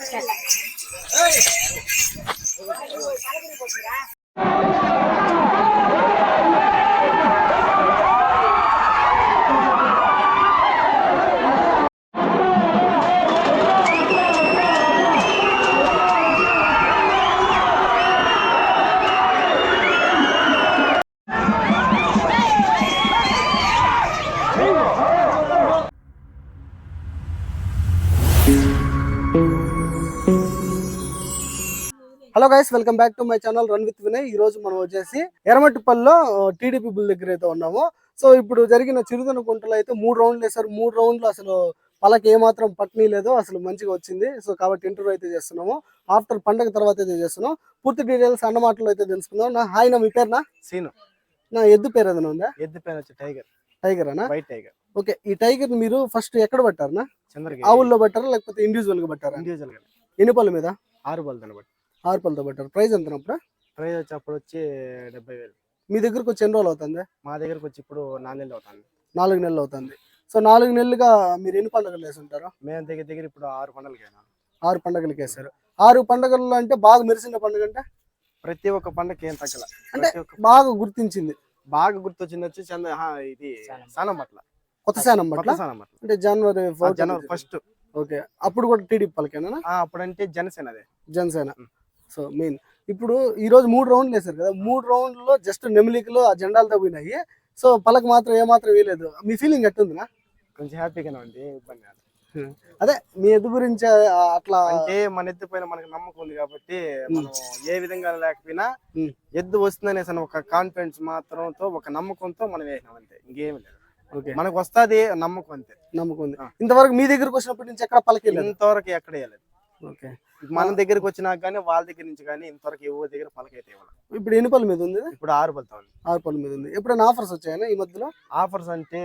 சரி hello guys welcome back to my channel run with Vinay ఈ రోజు మనం వచ్చేసి ఎర్రమట్టిపల్లిలో టీడీపీ బుల్ దగ్గర అయితే ఉన్నాము. సో ఇప్పుడు జరిగిన చిరుతన కుంటలో అయితే మూడు రౌండ్లు వేసారు మూడు రౌండ్లు అసలు వాళ్ళకి ఏమాత్రం పట్నీ లేదు అసలు మంచిగా వచ్చింది. సో కాబట్టి ఇంటర్వ్యూ అయితే చేస్తున్నాము. ఆఫ్టర్ పండగ తర్వాత అయితే చేస్తున్నాం. పూర్తి డీటెయిల్స్ అన్న మాటలు అయితే తెలుసుకుందాం. నా హాయ్ నా మీ పేరు నా? సీను. నా ఎద్దు పేరు ఏదైనా ఉందా? ఎద్దు పైన వచ్చి టైగర్. టైగర్ అనా? White tiger. ఓకే ఈ టైగర్ మీరు ఫస్ట్ ఎక్కడ పట్టారనా చంద్రగిరి. ఆవుల్లో పట్టారా లేకపోతే ఇండివిజువల్గా పట్టారా? ఇండివిజువల్గా ఎన్ని పళ్ళ మీద? ఆరు బాల్ దాన్ని బట్టి. ఆరు పళ్ళతో పట్టారు. ప్రైస్ ఎంత అప్పుడు ప్రైజ్ వచ్చి అప్పుడు వచ్చి డెబ్బై వేలు. మీ దగ్గరకు వచ్చి ఎన్ని రోజులు అవుతుంది? మా దగ్గరకు వచ్చి ఇప్పుడు నాలుగు నెలలు అవుతాను నాలుగు నెలలు అవుతుంది. సో నాలుగు నెలలుగా మీరు ఎన్ని పండుగలు వేసుంటారు? మేము దగ్గర దగ్గర ఇప్పుడు ఆరు పండుగలకైనా ఆరు పండుగలకు వేశారు. ఆరు పండుగల్లో అంటే బాగా మెరిసిన పండుగ అంటే? ప్రతి ఒక్క పండగకి ఏం తగ్గల. అంటే బాగా గుర్తించింది. బాగా గుర్తొచ్చింది వచ్చి చంద ఆ, ఇది సానం పట్ల. కొత్త కొత్త పట్ల? సానం పట్ల. అంటే జనవరి జనవరి ఫస్ట్. ఓకే. అప్పుడు కూడా టీడీపీ పలికేనా అప్పుడంటే జనసేన అదే. జనసేన. సో మెయిన్ ఇప్పుడు ఈ రోజు మూడు రౌండ్లు వేశారు కదా మూడు రౌండ్లో జస్ట్ నెమిలికలు ఆ జెండాలతో పోయినాయి. సో పలక మాత్రం ఏమాత్రం వేయలేదు. మీ ఫీలింగ్ ఎట్టుందినా? కొంచెం హ్యాపీగానే ఉంది ఇబ్బంది అదే మీ ఎద్దు గురించి అట్లా అంటే మన ఎద్దు పైన మనకు నమ్మకం ఉంది కాబట్టి మనం ఏ విధంగా లేకపోయినా. ఎద్దు వస్తుందనేసి అని ఒక కాన్ఫిడెన్స్ మాత్రంతో ఒక నమ్మకంతో మనం వేసినాం అంతే ఇంకేమి లేదు. ఓకే. మనకు వస్తాది నమ్మకం అంతే. నమ్మకం ఉంది. ఇంతవరకు మీ దగ్గరకు వచ్చినప్పటి నుంచి ఎక్కడ పలకేలేదు ఇంతవరకు ఎక్కడ వేయలేదు. ఓకే. మన దగ్గరికి వచ్చినా కానీ వాళ్ళ దగ్గర నుంచి కానీ ఇంతవరకు ఎవరి దగ్గర పలకైతే ఇవ్వాలి ఇప్పుడు ఎన్ని పళ్ళ మీద ఉంది? ఇప్పుడు ఆరు బలతా ఉంది ఆరు పళ్ళ మీద ఉంది. ఎప్పుడైనా ఆఫర్స్ వచ్చాయనా ఈ మధ్యలో? ఆఫర్స్ అంటే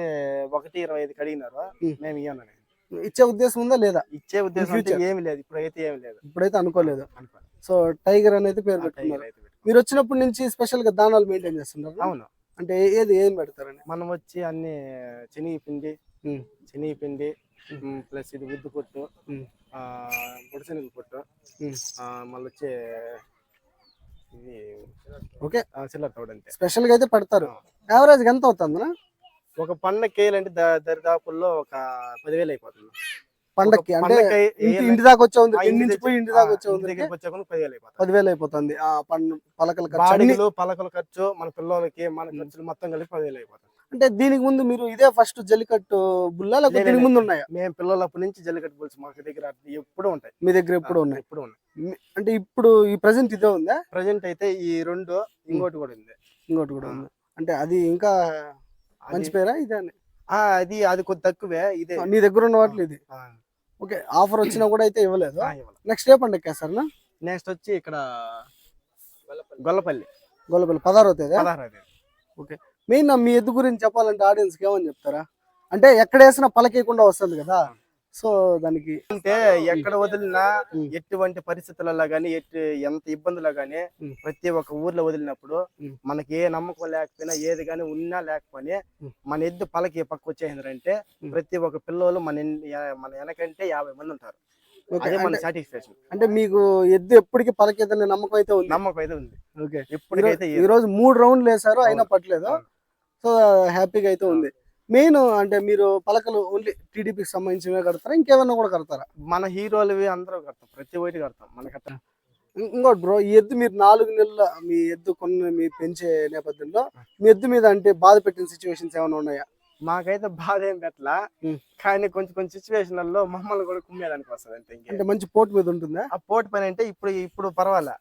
ఒకటి ఇరవై ఐదుకి అడిగినారు. ఉం. మేము ఇవ్వను ఇచ్చే ఉద్దేశం ఉందా లేదా? ఇచ్చే ఉద్దేశం? ఏమి లేదు. ఇప్పుడు అయితే ఏమి లేదు. ఇప్పుడైతే అనుకోలేదు. సో టైగర్ అనేది పేరు పెట్టుకున్నారు. మీరు వచ్చినప్పటి నుంచి స్పెషల్గా దానాలు మెయింటైన్ చేస్తున్నారు అవును. అంటే ఏది ఏం పెడతారని? మనం వచ్చి అన్ని శనగ పిండి ఉం. శనగ పిండి ప్లస్ ఇది ఉద్దు పొట్టు. బుడశనగ పొట్టు. మళ్ళీ వచ్చి ఇది ఓకే. చిల్లర తోడు అంతే. స్పెషల్గా అయితే పెడతారు. యావరేజ్ ఎంత అవుతుంది ఒక పండగ వేయాలంటే దరిదాపుల్లో ఒక పదివేలు అయిపోతుంది. పండక్కి అంటే ఇంటి దాకా వచ్చే ఉంది ఇంటి పోయి ఇంటి దాకా వచ్చే ఉంది పదివేలు అయిపోతుంది. పదివేలు అయిపోతుంది. ఆ పండు పలకల ఖర్చు పలకల ఖర్చు మన పిల్లలకి మన ఖర్చులు మొత్తం కలిపి పదివేలు అయిపోతుంది. అంటే దీనికి ముందు మీరు ఇదే ఫస్ట్ జల్లికట్టు బుల్లా లేకపోతే దీనికి. ముందు ఉన్నాయా? మేము పిల్లలప్పటి నుంచి జల్లికట్టు పులుసు మాకు దగ్గర ఎప్పుడు ఉంటాయి. మీ దగ్గర ఎప్పుడు ఉన్నాయి? ఎప్పుడు ఉన్నాయి. అంటే ఇప్పుడు ఈ ప్రజెంట్ ఇదే ఉందా? ప్రజెంట్ అయితే ఈ రెండు ఇంకోటి కూడా ఉంది. ఇంకోటి కూడా ఉంది. అంటే అది ఇంకా మంచి పేరా ఇదే అది అది కొద్ది తక్కువే ఇదే. నీ దగ్గర ఉన్న వాటిలో ఇది. ఆ, ఓకే ఆఫర్ వచ్చినా కూడా అయితే ఇవ్వలేదు. నెక్స్ట్ ఏ పండుగ సార్ నెక్స్ట్ వచ్చి ఇక్కడ గొల్లపల్లి. గొల్లపల్లి. పదహారో తేదీ పదహారు అది మెయిన్ మీ ఎద్దు గురించి చెప్పాలంటే ఆడియన్స్ ఏమని చెప్తారా అంటే ఎక్కడ వేసినా పలకేయకుండా వస్తుంది కదా సో దానికి అంటే ఎక్కడ వదిలినా. ఎటువంటి పరిస్థితులలో గానీ ఎట్టి ఎంత ఇబ్బందులో గానీ ఉం. ప్రతి ఒక్క ఊర్లో వదిలినప్పుడు. మనకి ఏ నమ్మకం లేకపోయినా ఏది గానీ ఉన్నా లేకపోయినా. మన ఎద్దు పలకి పక్క వచ్చేసిందంటే. ప్రతి ఒక్క పిల్లలు మన మన వెనకంటే యాభై మంది ఉంటారు అదే మన అంటే- సాటిస్ఫాక్షన్ అంటే మీకు ఎద్దు ఎప్పటికీ పలకేదనే నమ్మకం అయితే ఉంది నమ్మకం అయితే ఉంది ఓకే ఇప్పటికైతే ఈ రోజు మూడు రౌండ్లు వేసారు అయినా. పట్టలేదు. సో హ్యాపీగా అయితే ఉంది. మెయిన్ అంటే మీరు పలకలు ఓన్లీ టీడీపీకి సంబంధించినవే కడతారా? ఇంకేమైనా కూడా కడతారా? మన హీరోలవి అందరూ కడతాం. ప్రతి ఒక్కటి కడతాం. మనకి ఇంకోటి బ్రో ఈ ఎద్దు మీరు నాలుగు నెలల మీ ఎద్దు కొన్ని మీ పెంచే నేపథ్యంలో మీ ఎద్దు మీద అంటే బాధ పెట్టిన సిచ్యువేషన్స్ ఏమైనా ఉన్నాయా? మాకైతే బాధ ఏం పెట్టలా. కానీ కొంచెం కొంచెం సిచ్యువేషన్లలో మమ్మల్ని కూడా కుమ్మేదానికి వస్తుంది ఇంకేం. అంటే మంచి పోటు మీద ఉంటుందా? ఆ పోటీ పని అంటే ఇప్పుడు ఇప్పుడు పర్వాలే.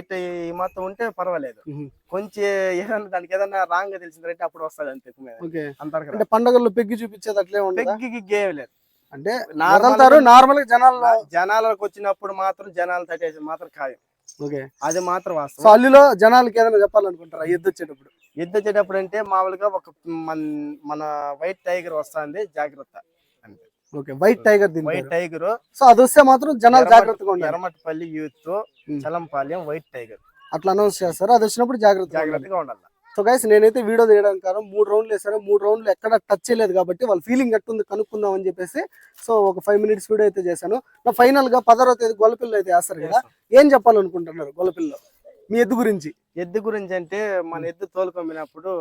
ఇట్లా ఈ మొత్తం ఉంటే పర్వాలేదు. కొంచెం ఏదన్నా దానికి ఏదన్నా రాంగ్గా తెలిసిందంటే అప్పుడు వస్తుంది అంతే అంతవరకు అంటే పండగల్లో పెగ్గి చూపించేది అట్లే పెగ్గి ఏమీ లేదు. అంటే నార్మల్గా జనాల్లో జనాలకు వచ్చినప్పుడు మాత్రం జనాలు తట్టేసి మాత్రం ఖాయం. ఓకే. అది మాత్రం వాస్తవం. అల్లిలో జనాలకి ఏదైనా చెప్పాలనుకుంటారా? ఎద్దు వచ్చేటప్పుడు? ఎద్దు వచ్చేటప్పుడు అంటే మామూలుగా ఒక మన మన వైట్ టైగర్ వస్తుంది జాగ్రత్త. Okay white tiger white tiger. So అది వస్తే మాత్రం జనాలు జాగ్రత్తగా ఉండాలి. Erramattapalli youth. Chalampalem white tiger. అట్లా అనౌన్స్ చేస్తారు. అది వచ్చినప్పుడు జాగ్రత్తగా ఉండాలి. జాగ్రత్తగా ఉండాలి. సో గైస్ నేనైతే వీడియో తీయడానికి కారణం మూడు రౌండ్లు వేసాను మూడు రౌండ్లు ఎక్కడ టచ్ చేయలేదు కాబట్టి వాళ్ళ ఫీలింగ్ ఎట్టుంది కనుక్కుందాం అని చెప్పేసి. సో ఒక ఫైవ్ మినిట్స్ వీడియో అయితే చేశాను. నా ఫైనల్గా పదహారో తేదీ గొల్లపిల్ల అయితే వేస్తారు కదా. ఏం చెప్పాలనుకుంటున్నారు గొల్లపిల్ల మీ ఎద్దు గురించి. ఎద్దు గురించి అంటే మన ఎద్దు తోలుకొమ్మినప్పుడు.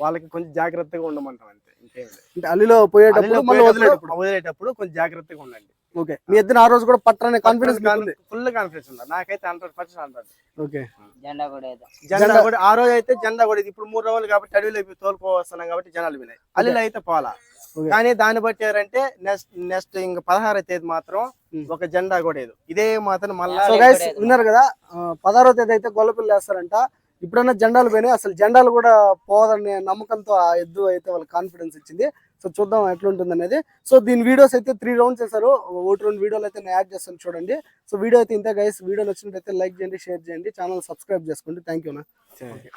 వాళ్ళకి కొంచెం జాగ్రత్తగా ఉండమంటాం అంతే ఇంకేం లేదు. అంటే అల్లిలో పోయేటప్పుడు మళ్ళీ వదిలేటప్పుడు? వదిలేటప్పుడు కొంచెం జాగ్రత్తగా ఉండండి. ఓకే. మీ ఎద్దుని ఆ రోజు కూడా పట్టరనే కాన్ఫిడెన్స్ ఉంది ఫుల్ కాన్ఫిడెన్స్ ఉంది నాకైతే హండ్రెడ్ పర్సెంట్ హండ్రెడ్ ఓకే. జెండా కూడా జెండా కూడా ఆ రోజు అయితే జెండా కూడా ఇది. ఇప్పుడు మూడు రోజులు కాబట్టి అడవిలో తోలుకోవస్తున్నాం కాబట్టి జనాలు వినాయి అల్లిలో అయితే పోలా. కానీ దాన్ని బట్టి ఏంటంటే నెక్స్ట్ నెక్స్ట్ ఇంక పదహారో తేదీ మాత్రం. ఒక జెండా కూడా ఇదే మాత్రం మళ్ళా సో గైస్ విన్నారు కదా? పదహారో తేదీ అయితే గొల్లపిల్ల వేస్తారంట ఇప్పుడన్నా జెండాలు పోయినాయి? అసలు జెండాలు కూడా పోదనే నమ్మకంతో ఆ ఎద్దు అయితే వాళ్ళకి కాన్ఫిడెన్స్ ఇచ్చింది. సో చూద్దాం ఎట్లుంటుంది అనేది సో దీని వీడియోస్ అయితే త్రీ రౌండ్స్ చేశారు. ఒకటి రెండు వీడియోలు అయితే నేను యాడ్ చేస్తాను చూడండి. సో వీడియో అయితే ఇంతే గైస్ వీడియో నచ్చినట్లయితే లైక్ చేయండి షేర్ చేయండి. ఛానల్ సబ్స్క్రైబ్ చేసుకోండి. థ్యాంక్ యూ నా Okay.